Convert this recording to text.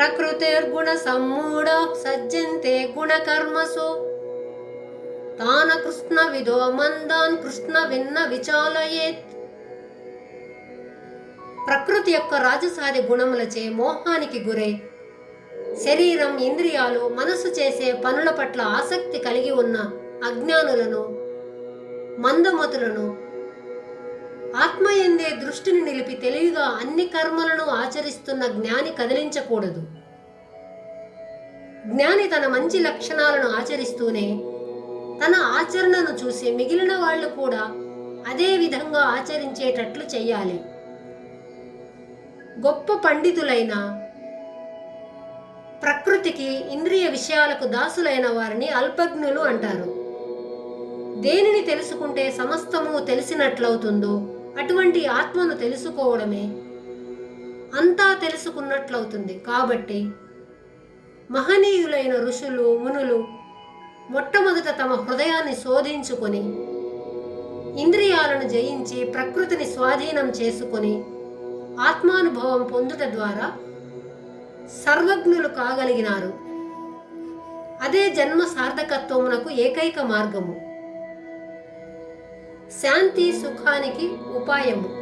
ప్రకృతిర్గుణ సమ్మూఢ సజ్జంతే గుణకర్మసు తాన కృష్ణ విదో మందాన్ కృష్ణ విన్న విచాలయేత్. ప్రకృతి యొక్క రాజసాది గుణములచే మోహానికి గురై. శరీరం ఇంద్రియాలు మనసు చేసే పనుల పట్ల ఆసక్తి కలిగి ఉన్న అజ్ఞానులను మందమతులను ఆత్మయందే దృష్టిని నిలిపి అన్ని కర్మలను ఆచరిస్తున్న జ్ఞాని కదిలించకూడదు. జ్ఞాని తన మంచి లక్షణాలను ఆచరిస్తూనే తన ఆచరణను చూసి మిగిలిన వాళ్ళు కూడా అదే విధంగా ఆచరించేటట్లు చేయాలి గొప్ప పండితులైన ప్రకృతికి ఇంద్రియ విషయాలకు దాసులైన వారిని అల్పజ్ఞులు అంటారు. దేనిని తెలుసుకుంటే సమస్తము తెలిసినట్లవుతుందో అటువంటి ఆత్మను తెలుసుకోవడమే అంతా తెలుసుకున్నట్లవుతుంది. కాబట్టి మహనీయులైన ఋషులు మునులు మొట్టమొదట తమ హృదయాన్ని శోధించుకొని ఇంద్రియాలను జయించి ప్రకృతిని స్వాధీనం చేసుకొని ఆత్మానుభవం పొందుట ద్వారా సర్వజ్ఞులు కాగలిగినారు. అదే జన్మ సార్థకత్వమునకు ఏకైక మార్గము. శాంతి సుఖానికి ఉపాయము.